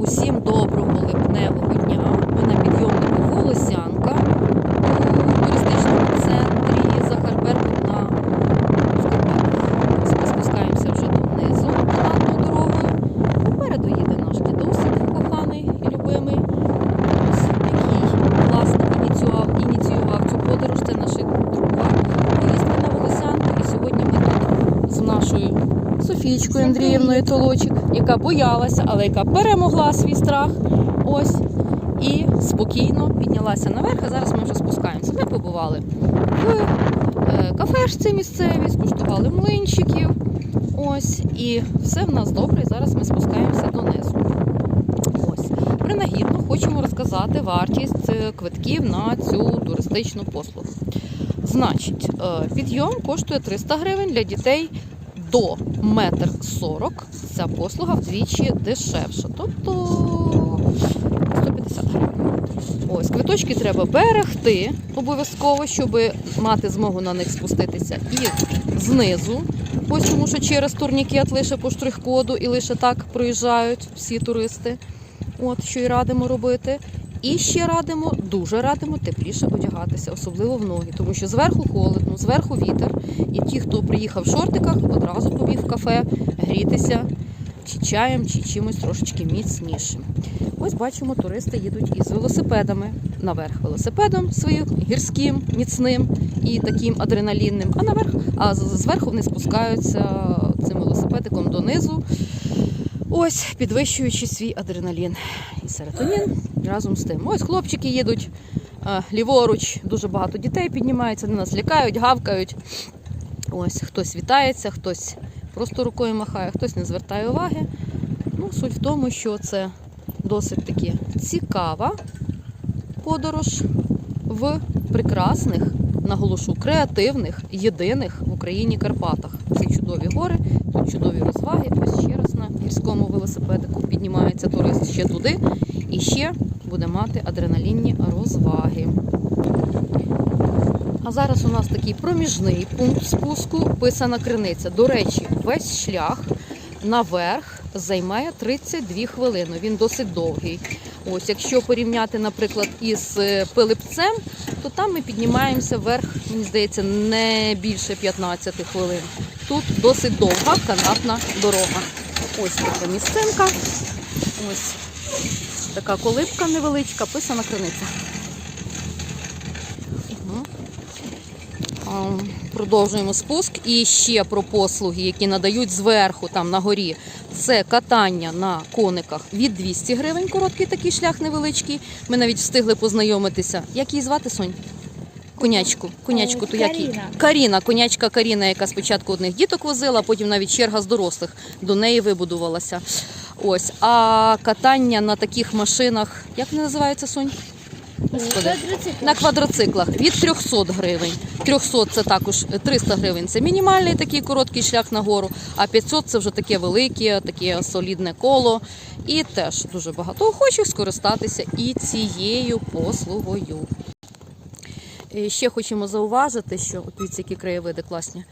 Усім доброго липневого дня. Ми на підйомнику Волосянка у туристичному центрі Захарберку на в Ми спускаємося вже донизу канатною дорогою. Попереду їде наш дідусик коханий і любимий, який власне ініціював, ініціював цю подорож. Це наша друга поїздка на Волосянку. І сьогодні ми тут з нашою Софійчкою Андріївною Толочик, яка боялася, але яка перемогла свій страх. Ось. І спокійно піднялася наверх, а зараз ми вже спускаємося. Ми побували в е, кафешці місцевій, скуштували млинчиків. Ось, і все в нас добре. І зараз ми спускаємося донизу. Ось. Принагідно хочемо розказати вартість е, квитків на цю туристичну послугу. Значить, е, підйом коштує 300 гривень для дітей до метр сорок. Ця послуга вдвічі дешевша, тобто 150 гривень. Ось квиточки треба берегти обов'язково, щоб мати змогу на них спуститися і знизу. Ось тому що через турнікет лише по штрих-коду і лише так проїжджають всі туристи. От що і радимо робити. І ще радимо, дуже радимо тепліше одягатися, особливо в ноги, тому що зверху холодно, зверху вітер. І ті, хто приїхав в шортиках, одразу побіг в кафе грітися чи чаєм, чи чимось трошечки міцнішим. Ось бачимо, туристи їдуть із велосипедами наверх велосипедом своїм гірським, міцним і таким адреналінним, а наверх, а зверху вони спускаються цим велосипедиком донизу. Ось підвищуючи свій адреналін і серотонін разом з тим. Ось хлопчики їдуть ліворуч, дуже багато дітей піднімається, вони нас лякають, гавкають. Ось хтось вітається, хтось просто рукою махає, хтось не звертає уваги. Ну, суть в тому, що це досить таки цікава подорож в прекрасних, наголошу, креативних, єдиних в Україні Карпатах. Ці чудові гори, тут чудові розваги. Ось ще на гірському велосипедику піднімається турист ще туди і ще буде мати адреналінні розваги. А зараз у нас такий проміжний пункт спуску, писана криниця. До речі, весь шлях наверх займає 32 хвилини. Він досить довгий. Ось, якщо порівняти, наприклад, із е, Пилипцем, то там ми піднімаємося вверх, мені здається, не більше 15 хвилин. Тут досить довга канатна дорога. Ось така місцинка. Ось така колибка невеличка, писана криниця. Продовжуємо спуск. І ще про послуги, які надають зверху, там на горі. Це катання на кониках від 200 гривень. Короткий такий шлях невеличкий. Ми навіть встигли познайомитися. Як її звати, Сонь? Конячку. Конячку, то як її? Каріна. Конячка Каріна, яка спочатку одних діток возила, потім навіть черга з дорослих до неї вибудувалася. Ось. А катання на таких машинах, як вони називаються, Сонь? Господи. На квадроциклах від 300 гривень. 300 це також 300 гривень. Це мінімальний такий короткий шлях нагору, а 500 це вже таке велике, таке солідне коло. І теж дуже багато охочих скористатися і цією послугою. І Ще хочемо зауважити, що от дивіться, які краєвиди класні.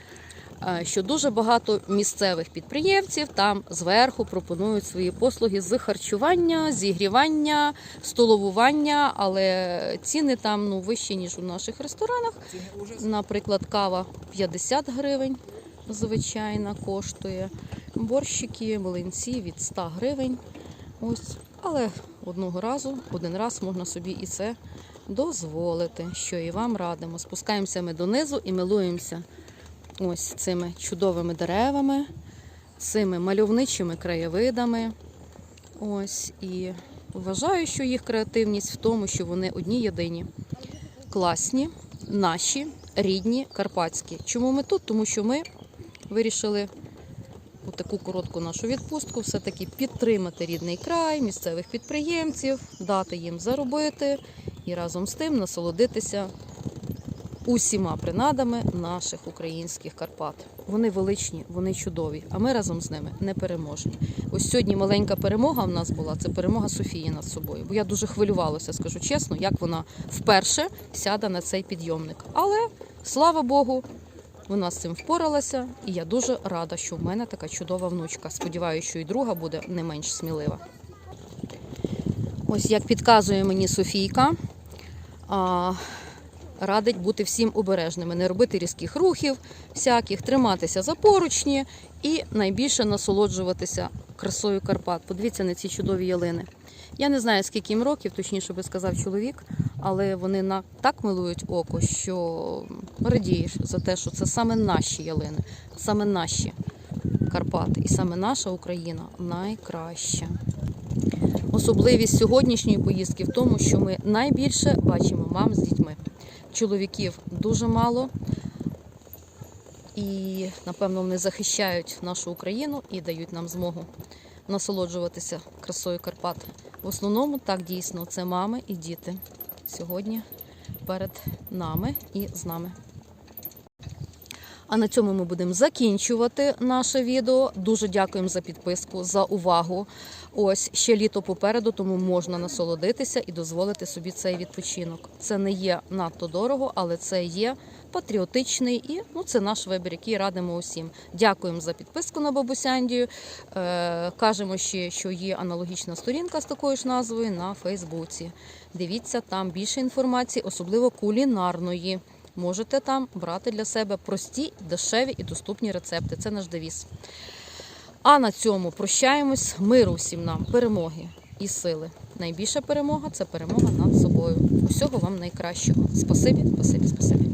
е, Що дуже багато місцевих підприємців там зверху пропонують свої послуги з харчування, зігрівання, столовування, але ціни там ну вищі ніж у наших ресторанах. Наприклад, кава 50 гривень звичайна коштує. Борщики, млинці від 100 гривень. Ось, але одного разу, один раз можна собі і це дозволити, що і вам радимо. Спускаємося ми донизу і милуємося ось цими чудовими деревами, цими мальовничими краєвидами. Ось і вважаю, що їх креативність в тому, що вони одні єдині, класні, наші, рідні, карпатські. Чому ми тут? Тому що ми вирішили у таку коротку нашу відпустку все-таки підтримати рідний край, місцевих підприємців, дати їм заробити і разом з тим насолодитися усіма принадами наших українських Карпат. Вони величні, вони чудові, а ми разом з ними непереможні. Ось сьогодні маленька перемога в нас була це перемога Софії над собою. Бо я дуже хвилювалася, скажу чесно, як вона вперше сяде на цей підйомник. Але слава Богу, вона з цим впоралася, і я дуже рада, що в мене така чудова внучка. Сподіваюся, що і друга буде не менш смілива. Ось як підказує мені Софійка, радить бути всім обережними, не робити різких рухів, всяких, триматися за поручні і найбільше насолоджуватися красою Карпат. Подивіться на ці чудові ялини. Я не знаю, скільки їм років, точніше би сказав чоловік, але вони так милують око, що радієш за те, що це саме наші ялини, саме наші Карпати, і саме наша Україна найкраща. Особливість сьогоднішньої поїздки в тому, що ми найбільше бачимо мам з дітьми. Чоловіків дуже мало, і напевно вони захищають нашу Україну і дають нам змогу насолоджуватися красою Карпат. В основному так дійсно це мами і діти сьогодні перед нами і з нами. А на цьому ми будемо закінчувати наше відео. Дуже дякуємо за підписку, за увагу. Ось ще літо попереду, тому можна насолодитися і дозволити собі цей відпочинок. Це не є надто дорого, але це є патріотичний і ну це наш вибір, який радимо усім. Дякуємо за підписку на бабусяндію. Е, кажемо ще, що є аналогічна сторінка з такою ж назвою на Фейсбуці. Дивіться там більше інформації, особливо кулінарної. Можете там брати для себе прості, дешеві і доступні рецепти. Це наш девіз. А на цьому прощаємось. Миру всім нам, перемоги і сили. Найбільша перемога це перемога над собою. Усього вам найкращого. Спасибі, спасибі, спасибі.